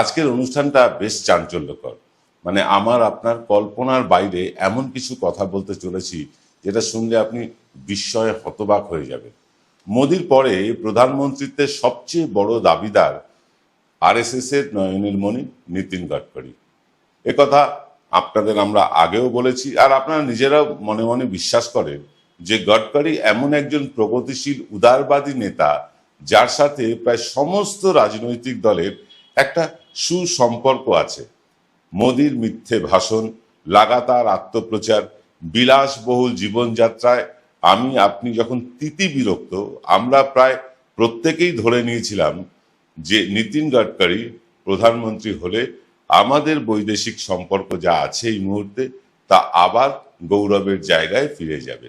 আজকের অনুষ্ঠানটা বেশ চাঞ্চল্যকর। মানে আমার, আপনার কল্পনার বাইরে এমন কিছু কথা বলতে চলেছি, যেটা শুনলে আপনি বিস্ময়ে হতবাক হয়ে যাবেন। মোদির পরে প্রধানমন্ত্রীত্বের সবচেয়ে বড় দাবিদার আরএসএস এর নয়নের মণি নীতিন গডকরি। একথা আপনাদের আমরা আগেও বলেছি, আর আপনারা নিজেরাও মনে মনে বিশ্বাস করেন যে গডকরি এমন একজন প্রগতিশীল, উদারবাদী নেতা, যার সাথে প্রায় সমস্ত রাজনৈতিক দলের একটা সুসম্পর্ক আছে। মোদির মিথ্যে ভাষণ, লাগাতার আত্মপ্রচার, বিলাসবহুল জীবনযাত্রায় আমি, আপনি যখন তিতি বিরক্ত, আমরা প্রায় প্রত্যেকেই ধরে নিয়েছিলাম যে নীতিন গডকরি প্রধানমন্ত্রী হলে আমাদের বৈদেশিক সম্পর্ক যা আছে এই মুহূর্তে তা আবার গৌরবের জায়গায় ফিরে যাবে।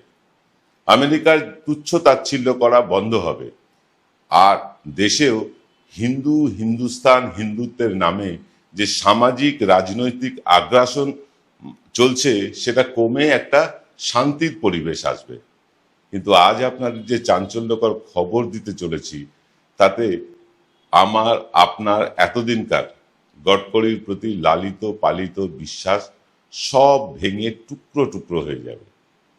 আমেরিকার তুচ্ছ তাচ্ছিল্য করা বন্ধ হবে। আর দেশেও হিন্দু, হিন্দুস্তান, হিন্দুত্বের নামে যে সামাজিক, রাজনৈতিক আগ্রাসন চলছে, সেটা কমে একটা শান্তির পরিবেশ আসবে। কিন্তু আজ আপনাদের যে চাঞ্চল্যকর খবর দিতে চলেছি, তাতে আমার, আপনার এতদিনকার গডকরির প্রতি লালিত, পালিত বিশ্বাস সব ভেঙে টুকরো টুকরো হয়ে যাবে।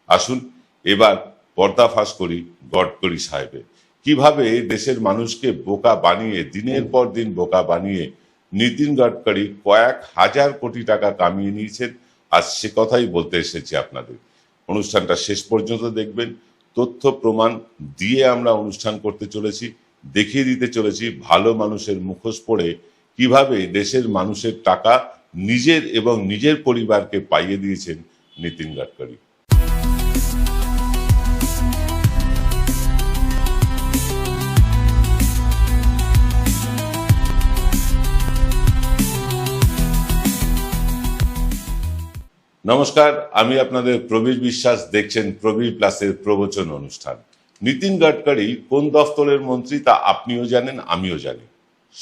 আসুন, এবার পর্দাফাশ করি গডকরি সাহেবের। কীভাবে দেশের মানুষকে বোকা বানিয়ে, দিনের পর দিন বোকা বানিয়ে নীতিন গডকরি কয়েক হাজার কোটি টাকা কামিয়ে নিয়েছেন আর সে কথাই বলতে এসেছি আপনাদের। অনুষ্ঠানটা শেষ পর্যন্ত দেখবেন। তথ্য প্রমাণ দিয়ে আমরা অনুষ্ঠান করতে চলেছি, দেখিয়ে দিতে চলেছি ভালো মানুষের মুখোশ পড়ে কীভাবে দেশের মানুষের টাকা নিজের এবং নিজের পরিবারকে পাইয়ে দিয়েছেন নীতিন গডকরি। নমস্কার, আমি আপনাদের প্রবীর বিশ্বাস, দেখছেন প্রবীর প্লাসের প্রবচন অনুষ্ঠান। নীতিন গডকরি কোন দফতরের মন্ত্রী তা আপনিও জানেন, আমিও জানি।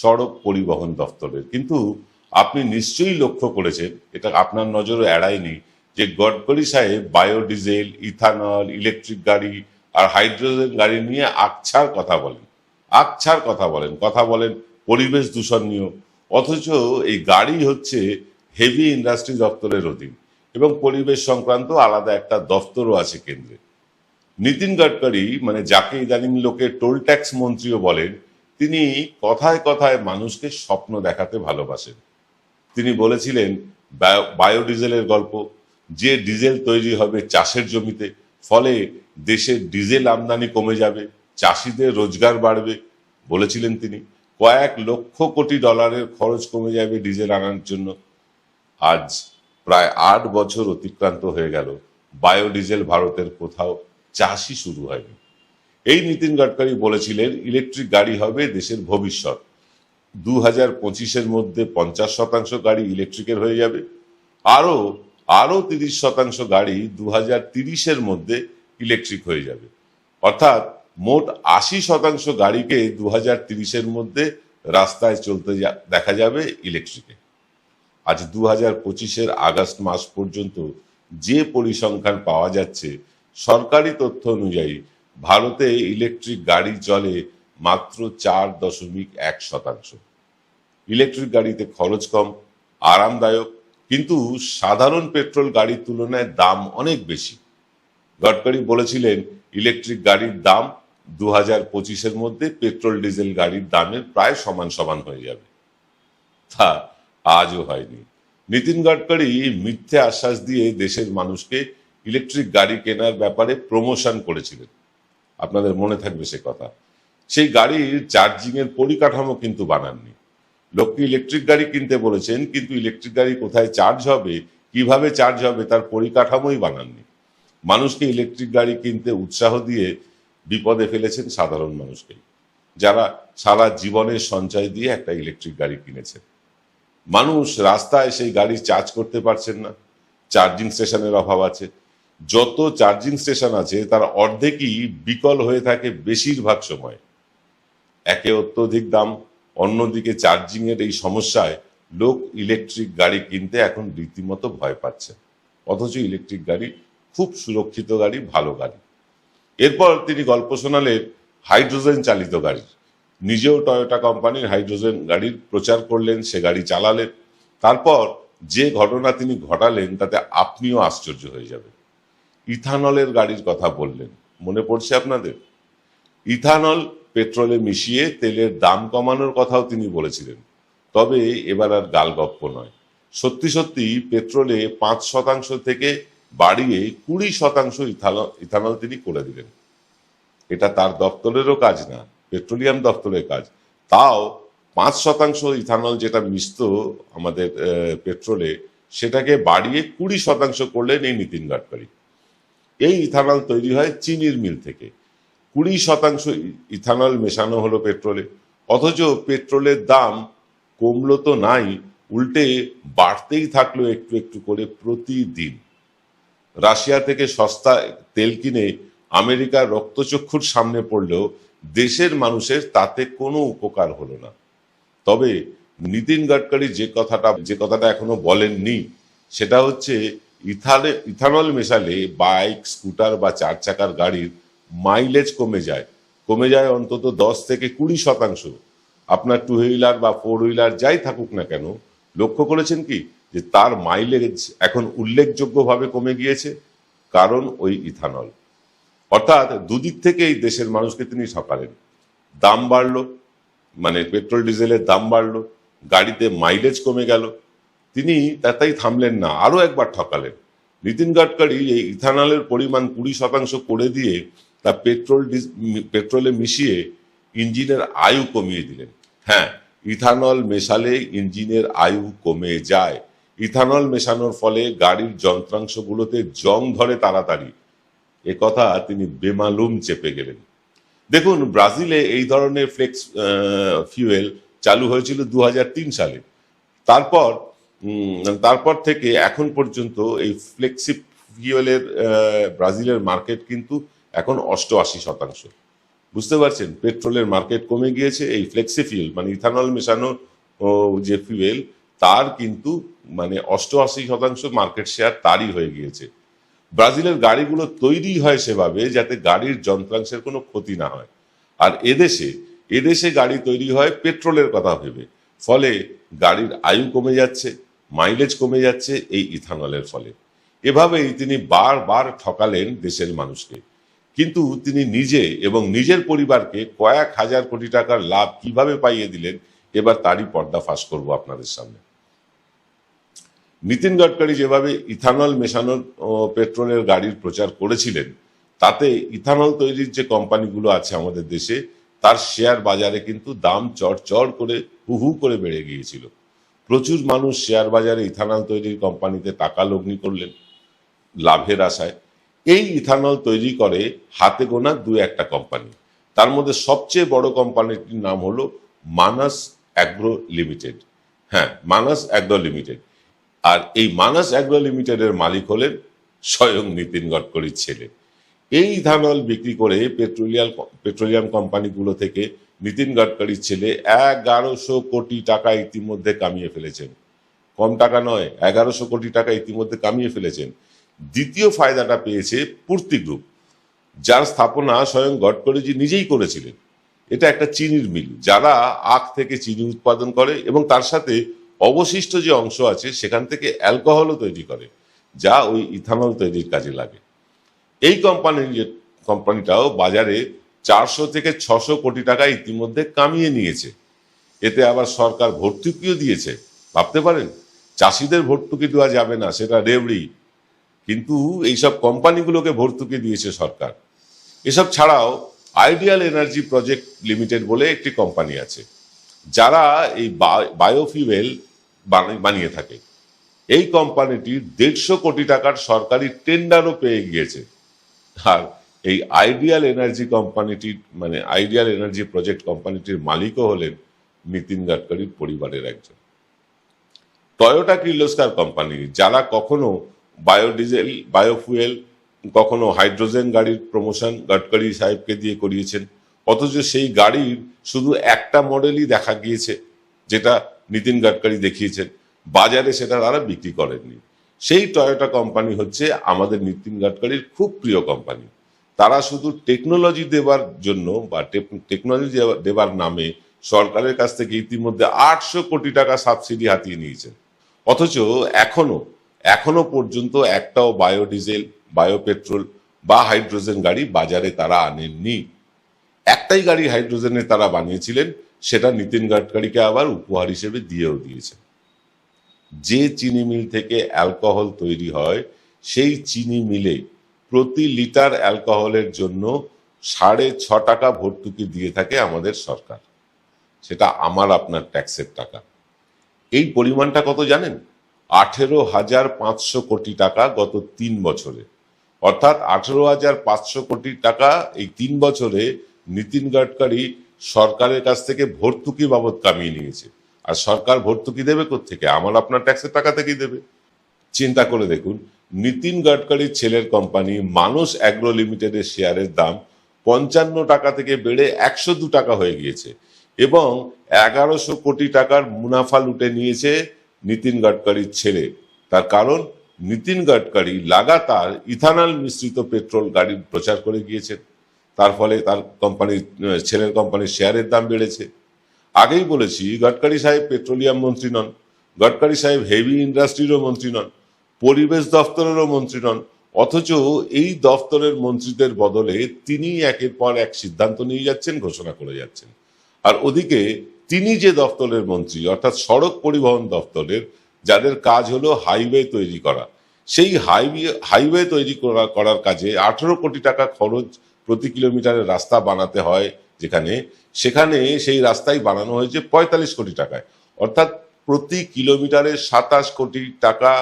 সড়ক পরিবহন দফতরের। কিন্তু আপনি নিশ্চয়ই লক্ষ্য করেছেন, এটা আপনার নজরে এড়ায়নি, যে গডকরি সাহেব বায়োডিজেল, ইথানল, ইলেকট্রিক গাড়ি আর হাইড্রোজেন গাড়ি নিয়ে আকছার কথা বলেন। আকছার কথা বলেন কথা বলেন পরিবেশ দূষণ নিয়েও। অথচ এই গাড়ি হচ্ছে হেভি ইন্ডাস্ট্রি দপ্তরের অধীন। এবং পরিবেশ সংক্রান্ত আলাদা একটা দফতরও আছে কেন্দ্রে। নীতিন গডকরি মানে যাকে ইদানিং লোকে টোল ট্যাক্স মন্ত্রীও বলেন, তিনি কথায় কথায় মানুষকে স্বপ্ন দেখাতে ভালোবাসেন। তিনি বলেছিলেন বায়ো- বায়োডিজেলের গল্প, যে ডিজেল তৈরি হবে চাষের জমিতে, ফলে দেশের ডিজেল আমদানি কমে যাবে, চাষিদের রোজগার বাড়বে, বলেছিলেন তিনি। কয়েক লক্ষ কোটি ডলারের খরচ কমে যাবে ডিজেল আনার জন্য। আজ প্রায় আট বছর অতিক্রান্ত হয়ে গেল। বায়োডিজেল ভারতের কোথাও চাষই শুরু হয়নি। এই নীতিন গডকরি বলেছিলেন, ইলেকট্রিক গাড়ি হবে দেশের ভবিষ্যৎ। দু হাজার পঁচিশের মধ্যে পঞ্চাশ শতাংশ গাড়ি ইলেকট্রিকের হয়ে যাবে। আরও আরও তিরিশ শতাংশ গাড়ি দু হাজার তিরিশের মধ্যে ইলেকট্রিক হয়ে যাবে। অর্থাৎ, মোট আশি শতাংশ গাড়িকে দু হাজার তিরিশের মধ্যে রাস্তায় চলতে দেখা যাবে ইলেকট্রিকে। আজ দু হাজার পঁচিশের আগস্ট মাস পর্যন্ত যে পরিসংখ্যান পাওয়া যাচ্ছে, সরকারি তথ্য অনুযায়ী ভারতে ইলেকট্রিক গাড়ি চলে মাত্র চার দশমিক এক শতাংশ। ইলেকট্রিক গাড়িতে খরচ কম, আরামদায়ক, কিন্তু সাধারণ পেট্রোল গাড়ির তুলনায় দাম অনেক বেশি। গডকরি বলেছিলেন, ইলেকট্রিক গাড়ির দাম দু হাজার পঁচিশের মধ্যে পেট্রোল ডিজেল গাড়ির দামের প্রায় সমান সমান হয়ে যাবে। তা আজও হয়নি। নীতিন গডকরি মিথ্যে আশ্বাস দিয়ে দেশের মানুষকে ইলেকট্রিক গাড়ি কেনার ব্যাপারে প্রমোশন করেছিলেন। আপনাদের মনে থাকবে সে কথা। সেই গাড়ির চার্জিং এর পরিকাঠামো কিন্তু বানাননি। লোককে ইলেকট্রিক গাড়ি কিনতে বলেছেন, কিন্তু ইলেকট্রিক গাড়ি কোথায় চার্জ হবে, কীভাবে চার্জ হবে তার পরিকাঠামোই বানাননি। মানুষকে ইলেকট্রিক গাড়ি কিনতে উৎসাহ দিয়ে বিপদে ফেলেছেন সাধারণ মানুষকে যারা সারা জীবনের সঞ্চয় দিয়ে একটা ইলেকট্রিক গাড়ি কিনেছেন। মানুষ রাস্তায় সেই গাড়ি চার্জ করতে পারছেন না। চার্জিং স্টেশনের অভাব আছে। যত চার্জিং স্টেশন আছে, তার অর্ধেকই বিকল হয়ে থাকে বেশিরভাগ সময়। একে অত্যধিক দাম, অন্যদিকে চার্জিং এর এই সমস্যায় লোক ইলেকট্রিক গাড়ি কিনতে এখন রীতিমতো ভয় পাচ্ছে। অথচ ইলেকট্রিক গাড়ি খুব সুরক্ষিত গাড়ি, ভালো গাড়ি। এরপর তিনি গল্প শোনালেন হাইড্রোজেন চালিত গাড়ির। নিজেও টয়োটা কোম্পানির হাইড্রোজেন গাড়ির প্রচার করলেন, সে গাড়ি চালালেন। তারপর যে ঘটনা তিনি ঘটালেন, তাতে আপনিও আশ্চর্য হয়ে যাবেন। ইথানলের গাড়ির কথা বললেন। মনে পড়ছে আপনাদের? ইথানল পেট্রোলে মিশিয়ে তেলের দাম কমানোর কথাও তিনি বলেছিলেন। তবে এবার আর গালগপ্প নয়। সত্যি সত্যি পেট্রোলে পাঁচ শতাংশ থেকে বাড়িয়ে কুড়ি শতাংশ ইথানল ইথানল তিনি করে দিলেন। এটা তার দপ্তরেরও কাজ না। পেট্রোলিয়াম দপ্তরের কাজ। তাও পাঁচ শতাংশ ইথানল যেটা মিশত আমাদের পেট্রোলে, সেটাকে বাড়িয়ে কুড়ি শতাংশ করলেন এই নীতিন গাডকারি। এই ইথানল তৈরি হয় চিনির মিল থেকে। কুড়ি শতাংশ ইথানল মেশানো হলো পেট্রোলে। অথচ পেট্রোলের দাম কমলো তো নাই, উল্টে বাড়তেই থাকল একটু একটু করে প্রতিদিন। রাশিয়া থেকে সস্তা তেল কিনে আমেরিকার রক্তচক্ষুর সামনে পড়লেও দেশের মানুষের তাতে কোনো উপকার হলো না। তবে নীতিন গাডকারি যে কথাটা যে কথাটা এখনও বলেননি, সেটা হচ্ছে ইথালে, ইথানল মেশালে বাইক, স্কুটার বা চার চাকার গাড়ির মাইলেজ কমে যায়। কমে যায় অন্তত দশ থেকে কুড়ি শতাংশ। আপনার টু হুইলার বা ফোর হুইলার যাই থাকুক না কেন, লক্ষ্য করেছেন কি? যে তার মাইলেজ এখন উল্লেখযোগ্যভাবে কমে গিয়েছে, কারণ ওই ইথানল। অর্থাৎ দুদিক থেকে এই দেশের মানুষকে তিনি ঠকালেন। দাম বাড়লো মানে পেট্রোল, ডিজেলের দাম বাড়লো, গাড়িতে মাইলেজ কমে গেল। তিনি তাতেই থামলেন না আরও একবার ঠকালেন। নীতিন গাডকারি এই ইথানলের পরিমাণ কুড়ি শতাংশ করে দিয়ে তা পেট্রোল পেট্রোলে মিশিয়ে ইঞ্জিনের আয়ু কমিয়ে দিলেন। হ্যাঁ ইথানল মেশালে ইঞ্জিনের আয়ু কমে যায়। ইথানল মেশানোর ফলে গাড়ির যন্ত্রাংশগুলোতে জং ধরে তাড়াতাড়ি। এ কথা তিনি বেমালুম চেপে গেলেন। দেখুন, ব্রাজিলে এই ধরনের ফ্লেক্স ফিউয়েল চালু হয়েছিল দু হাজার তিন সালে। তারপর তারপর থেকে এখন পর্যন্ত এই ফ্লেক্সি ফিউয়েলের ব্রাজিলের মার্কেট কিন্তু এখন অষ্টআশি শতাংশ। বুঝতে পারছেন? পেট্রোলের মার্কেট কমে গিয়েছে, এই ফ্লেক্সি ফিউয়েল মানে ইথানল মেশানো যে ফিউয়েল তার কিন্তু মানে অষ্টআশি শতাংশ মার্কেট শেয়ার তারই হয়ে গিয়েছে। ব্রাজিলের গাড়িগুলো তৈরি হয় সেভাবে যাতে গাড়ির যন্ত্রাংশের কোনো ক্ষতি না হয়। আর এদেশে এদেশে গাড়ি তৈরি হয় পেট্রোলের কথা ভেবে। ফলে গাড়ির আয়ু কমে যাচ্ছে, মাইলেজ কমে যাচ্ছে এই ইথানলের ফলে। এভাবেই তিনি বারবার ঠকালেন দেশের মানুষকে। কিন্তু তিনি নিজে এবং নিজের পরিবারকে কয়েক হাজার কোটি টাকার লাভ কীভাবে পাইয়ে দিলেন, এবার তারই পর্দা ফাঁস করব আপনাদের সামনে। নীতিন গাডকারি যেভাবে ইথানল মেশানোর পেট্রোলের গাড়ির প্রচার করেছিলেন, তাতে ইথানল তৈরির যে কোম্পানিগুলো আছে আমাদের দেশে, তার শেয়ার বাজারে কিন্তু দাম চড় চড় করে, হু হু করে বেড়ে গিয়েছিল। প্রচুর মানুষ শেয়ার বাজারে ইথানল তৈরির কোম্পানিতে টাকা লগ্নি করলেন, লাভের আশায়। এই ইথানল তৈরি করে হাতে গোনা দু একটা কোম্পানি। তার মধ্যে সবচেয়ে বড় কোম্পানিটির নাম হলো মানাস অ্যাগ্রো লিমিটেড। হ্যাঁ মানাস অ্যাগ্রো লিমিটেড। আর এই মানাস অ্যাগ্রো লিমিটেডের মালিক হলেন স্বয়ং নীতিন গডকরির ছেলে। এই ইথানল বিক্রি করে পেট্রোলিয়াম পেট্রোলিয়াম কোম্পানিগুলো থেকে নীতিন গডকরির ছেলে এগারোশো কোটি টাকা ইতিমধ্যে কামিয়ে ফেলেছেন। কম টাকা নয়, এগারোশো কোটি টাকা ইতিমধ্যে কামিয়ে ফেলেছেন। দ্বিতীয় ফায়দাটা পেয়েছে পূর্তি গ্রুপ। যার স্থাপনা স্বয়ং গডকরিজি নিজেই করেছিলেন। এটা একটা চিনির মিল। যারা আখ থেকে চিনি উৎপাদন করে এবং তার সাথে অবশিষ্ট যে অংশ আছে, সেখান থেকে অ্যালকোহলও তৈরি করে, যা ওই ইথানল তৈরির কাজে লাগে। এই কোম্পানির যে কোম্পানিটাও বাজারে চারশো থেকে ছশো কোটি টাকা ইতিমধ্যে কামিয়ে নিয়েছে। এতে আবার সরকার ভর্তুকিও দিয়েছে। ভাবতে পারেন, চাষিদের ভর্তুকি দেওয়া যাবে না, সেটা রেবড়ি কিন্তু এইসব কোম্পানিগুলোকে ভর্তুকি দিয়েছে সরকার। এসব ছাড়াও আইডিয়াল এনার্জি প্রজেক্ট লিমিটেড বলে একটি কোম্পানি আছে। যারা এই বায়োফিউয়েল বানিয়ে থাকে। এই কোম্পানিটি দেড়শো কোটি টাকার সরকারি টেন্ডারও পেয়ে গিয়েছে। আর এই আইডিয়াল এনার্জি কোম্পানিটির মানে আইডিয়াল এনার্জি প্রজেক্ট কোম্পানিটির মালিকও হলেন নীতিন গাডকারির পরিবারের একজন। টয়োটা কির্লোস্কার কোম্পানি যারা কখনো বায়োডিজেল বায়োফুয়েল কখনো হাইড্রোজেন গাড়ির প্রমোশন গডকারি সাহেবকে দিয়ে করিয়েছেন। অথচ সেই গাড়ির শুধু একটা মডেলই দেখা গিয়েছে, যেটা নীতিন গাডকারি দেখিয়েছেন। বাজারে সেটা তারা বিক্রি করেননি। সেই টয়োটা কোম্পানি হচ্ছে আমাদের নীতিন গাডকারির খুব প্রিয় কোম্পানি তারা শুধু টেকনোলজি দেবার জন্য বা টেকনোলজি দেবার নামে সরকারের কাছ থেকে ইতিমধ্যে আটশো কোটি টাকা সাবসিডি হাতিয়ে নিয়েছে। অথচ এখনও এখনও পর্যন্ত একটাও বায়োডিজেল বায়োপেট্রোল বা হাইড্রোজেন গাড়ি বাজারে তারা আনেননি। একটাই গাড়ি হাইড্রোজেনের তারা বানিয়েছিলেন, সেটা নীতিন গাডকারিকে আবার উপহার হিসেবে দিয়েও দিয়েছেন। যে চিনি মিল থেকে অ্যালকোহল তৈরি হয়, সেই চিনি মিলে প্রতি লিটার অ্যালকোহলের জন্য সাড়ে ছ টাকা ভর্তুকি দিয়ে থাকে আমাদের সরকার। সেটা আমার, আপনার ট্যাক্সের টাকা। এই পরিমাণটা কত জানেন? আঠেরো হাজার পাঁচশো কোটি টাকা গত তিন বছরে। অর্থাৎ আঠেরো হাজার পাঁচশো কোটি টাকা এই তিন বছরে নীতিন গাডকারি সরকারের কাছ থেকে ভর্তুকি বাবদ কামিয়ে নিয়েছে। আর সরকার ভর্তুকি দেবে থেকে আমার আপনার ট্যাক্সের টাকা থেকেই দেবে। চিন্তা করে দেখুন, নীতিন গাডকারির ছেলের কোম্পানি মানুষ অ্যাগ্রো লিমিটেডের শেয়ারের দাম পঞ্চান্ন টাকা থেকে বেড়ে একশো দু টাকা হয়ে গিয়েছে এবং এগারোশো কোটি টাকার মুনাফা লুটে নিয়েছে নীতিন গাডকারির ছেলে। তার কারণ, নীতিন গাডকারি লাগাতার ইথানল মিশ্রিত পেট্রোল গাড়ির প্রচার করে গিয়েছেন। তার ফলে তার কোম্পানির ছেলের কোম্পানির শেয়ারের দাম বেড়েছে। আগেই বলেছি, গডকারি সাহেব পেট্রোলিয়াম মন্ত্রী নন, গডকারি সাহেব হেভি ইন্ডাস্ট্রিরও মন্ত্রী নন, পরিবেশ দফতরেরও মন্ত্রী নন, অথচ এই দফতরের মন্ত্রীদের বদলে তিনি একের পর এক সিদ্ধান্ত নিয়ে যাচ্ছেন, ঘোষণা করে যাচ্ছেন। আর ওদিকে তিনি যে দফতরের মন্ত্রী, অর্থাৎ সড়ক পরিবহন দফতরের যাদের কাজ হলো হাইওয়ে তৈরি করা, সেই হাইওয়ে হাইওয়ে তৈরি করা, করার কাজে আঠেরো কোটি টাকা খরচ প্রতি কিলোমিটারের রাস্তা বানাতে হয় যেখানে, সেখানে সেই রাস্তাই বানানো হয়েছে পঁয়তাল্লিশ কোটি টাকায়। অর্থাৎ প্রতি কিলোমিটারে সাতাশ কোটি টাকা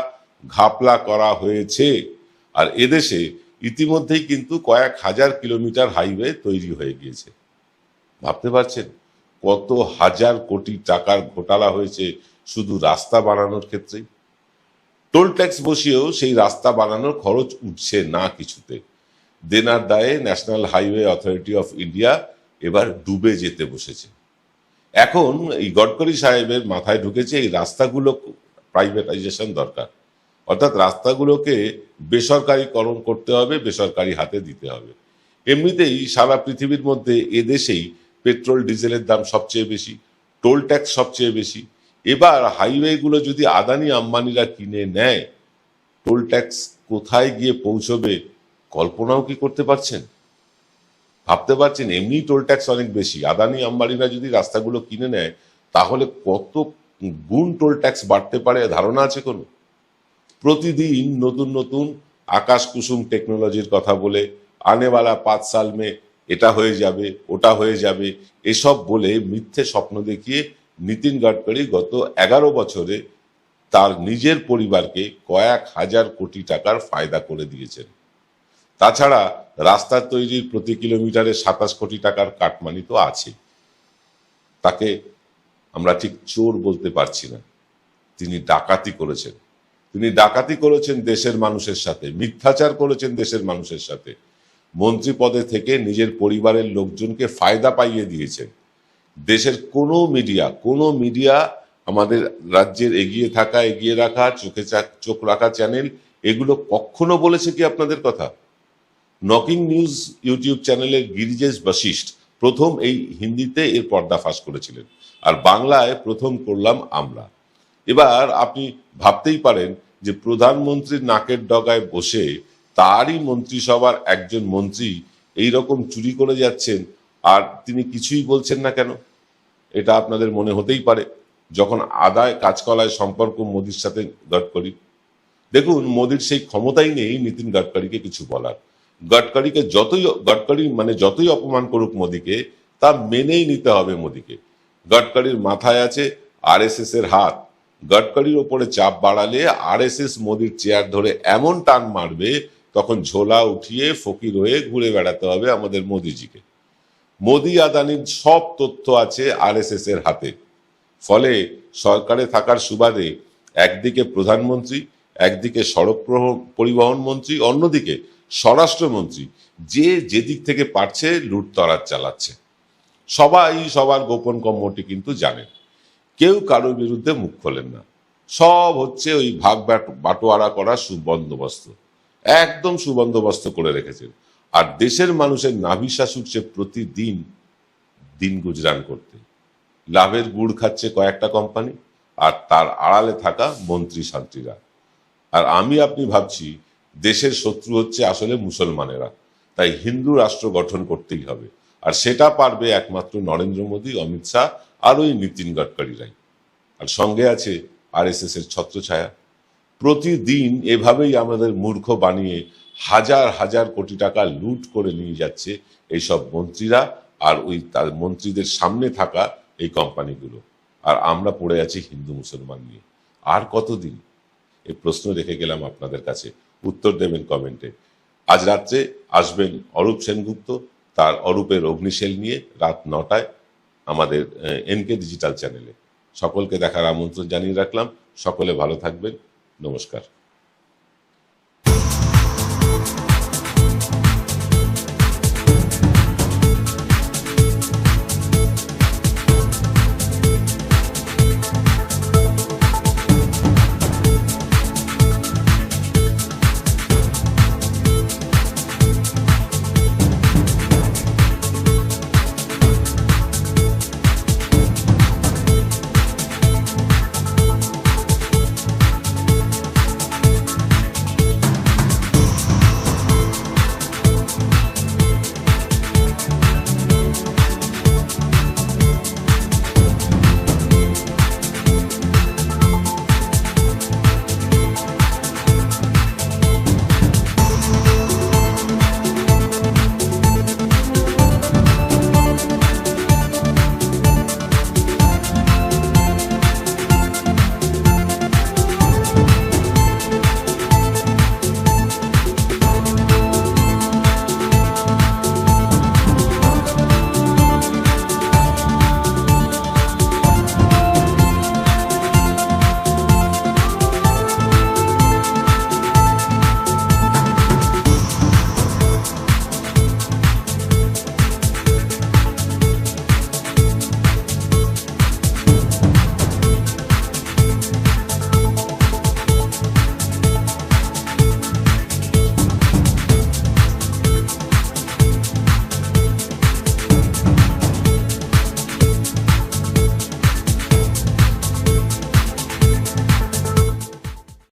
ঘাপলা করা হয়েছে। আর এদেশে ইতিমধ্যেই কিন্তু কয়েক হাজার কিলোমিটার হাইওয়ে তৈরি হয়ে গিয়েছে। ভাবতে পারছেন? কত হাজার কোটি টাকার ঘোটালা হয়েছে শুধু রাস্তা বানানোর ক্ষেত্রেই? টোল ট্যাক্স বসিয়েও সেই রাস্তা বানানোর খরচ উঠছে না কিছুতে। দেনার দায়ে National Highway Authority of India এবার ডুবে যেতে বসেছে। এখন এই গডকরি সাহেবের মাথায় ঢুকেছে এই রাস্তাগুলো প্রাইভেটাইজেশন দরকার। অর্থাৎ রাস্তাগুলোকে বেসরকারিকরণ করতে হবে, বেসরকারি হাতে দিতে হবে। এমনিতেই সারা পৃথিবীর মধ্যে এদেশেই পেট্রোল, ডিজেলের দাম সবচেয়ে বেশি, টোল ট্যাক্স সবচেয়ে বেশি। এবার হাইওয়েগুলো যদি আদানি আম্বানিরা কিনে নেয়, টোল ট্যাক্স কোথায় গিয়ে পৌঁছবে কল্পনাও কি করতে পারছেন? ভাবতে পারছেন এমনি টোল ট্যাক্স অনেক বেশি। আদানি, আম্বানিরা যদি রাস্তাগুলো কিনে নেয়, তাহলে কত গুণ টোল ট্যাক্স বাড়তে পারে ধারণা আছে কোনো? প্রতিদিন নতুন নতুন আকাশ কুসুম টেকনোলজির কথা বলে আনেওয়ালা পাঁচ সাল মে এটা হয়ে যাবে, ওটা হয়ে যাবে, এসব বলে মিথ্যে স্বপ্ন দেখিয়ে নীতিন গাডকারি গত এগারো বছরে তার নিজের পরিবারকে কয়েক হাজার কোটি টাকার ফায়দা করে দিয়েছেন। তাছাড়া রাস্তা তৈরির প্রতি কিলোমিটারে সাতাশ কোটি টাকার কাটমানি তো আছে। তাকে আমরা ঠিক চোর বলতে পারছি না। তিনি ডাকাতি করেছেন। তিনি ডাকাতি করেছেন দেশের মানুষের সাথে, মিথ্যাচার করেছেন দেশের মানুষের সাথে। মন্ত্রী পদে থেকে নিজের পরিবারের লোকজনকে ফায়দা পাইয়ে দিয়েছেন। দেশের কোনো মিডিয়া কোনো মিডিয়া আমাদের রাজ্যের এগিয়ে থাকা, এগিয়ে রাখা, চোখে চোখ রাখা চ্যানেল, এগুলো কখনো বলেছে কি আপনাদের কথা? নকিং নিউজ ইউটিউব চ্যানেলের গিরিজেশ বশিষ্ঠ প্রথম এই হিন্দিতে এর পর্দাফাশ করেছিলেন, আর বাংলায় প্রথম করলাম আমরা। এবার আপনি ভাবতেই পারেন যে প্রধানমন্ত্রীর নাকের ডগায় বসে তারই মন্ত্রিসভার একজন মন্ত্রী এই রকম চুরি করে যাচ্ছেন, আর তিনি কিছুই বলছেন না কেন? এটা আপনাদের মনে হতেই পারে, যখন আদায় কাজকলায় সম্পর্ক মোদির সাথে গডকরি। দেখুন, মোদির সেই ক্ষমতাই নেই নীতিন গাডকারিকে কিছু বলার। গডকারিকে যতই, গডকারি মানে যতই অপমান করুক মোদিকে তা মেনেই নিতে হবে মোদিকে। গডকারির মাথায় আছে আরএসএস এর হাত। গডকারির ওপরে চাপ বাড়ালে আরএসএস মোদির চেয়ার ধরে এমন টান মারবে, তখন ঝোলা উঠিয়ে ফকির হয়ে ঘুরে বেড়াতে হবে আমাদের মোদিজিকে। মোদি আদানির সব তথ্য আছে আরএসএস এর হাতে। ফলে সরকারে থাকার সুবাদে একদিকে প্রধানমন্ত্রী, একদিকে সড়ক পরিবহন মন্ত্রী, অন্যদিকে স্বরাষ্ট্রমন্ত্রী যে যেদিক থেকে পারছে লুটতরাজ চালাচ্ছে। সবাই, সবার গোপন কর্মটি কিন্তু জানেন। কেউ কারোর বিরুদ্ধে মুখ খোলেন না। সব হচ্ছে ওই ভাগ বাট- বাটোয়ারা করা সুবন্দোবস্ত। একদম সুবন্দোবস্ত করে রেখেছেন। আর দেশের মানুষের নাভিশ্বাস উঠছে প্রতিদিন দিন গুজরান করতে। লাভের গুড় খাচ্ছে কয়েকটা কোম্পানি, আর তার আড়ালে থাকা মন্ত্রী শান্তিরা আর আমি, আপনি ভাবছি দেশের শত্রু হচ্ছে আসলে মুসলমানেরা। তাই হিন্দু রাষ্ট্র গঠন করতেই হবে। আর সেটা পারবে একমাত্র নরেন্দ্র মোদী, অমিত শাহ আর ওই নীতিন গডকারিরাই। আর সঙ্গে আছে আর এস এর ছত্রছায়া। প্রতিদিন এভাবেই আমাদের মূর্খ বানিয়ে হাজার হাজার কোটি টাকা লুট করে নিয়ে যাচ্ছে এইসব মন্ত্রীরা আর ওই তার মন্ত্রীদের সামনে থাকা এই কোম্পানিগুলো। আর আমরা পড়ে আছি হিন্দু মুসলমান নিয়ে। আর কতদিন? এই প্রশ্ন রেখে গেলাম আপনাদের কাছে। উত্তর দেবেন কমেন্টে। আজ রাত্রে আসবেন অরূপ সেনগুপ্ত, তার অরূপের অগ্নিশেল নিয়ে রাত নটায় আমাদের এনকে ডিজিটাল চ্যানেলে। সকলকে দেখার আমন্ত্রণ জানিয়ে রাখলাম। সকলে ভালো থাকবেন। নমস্কার।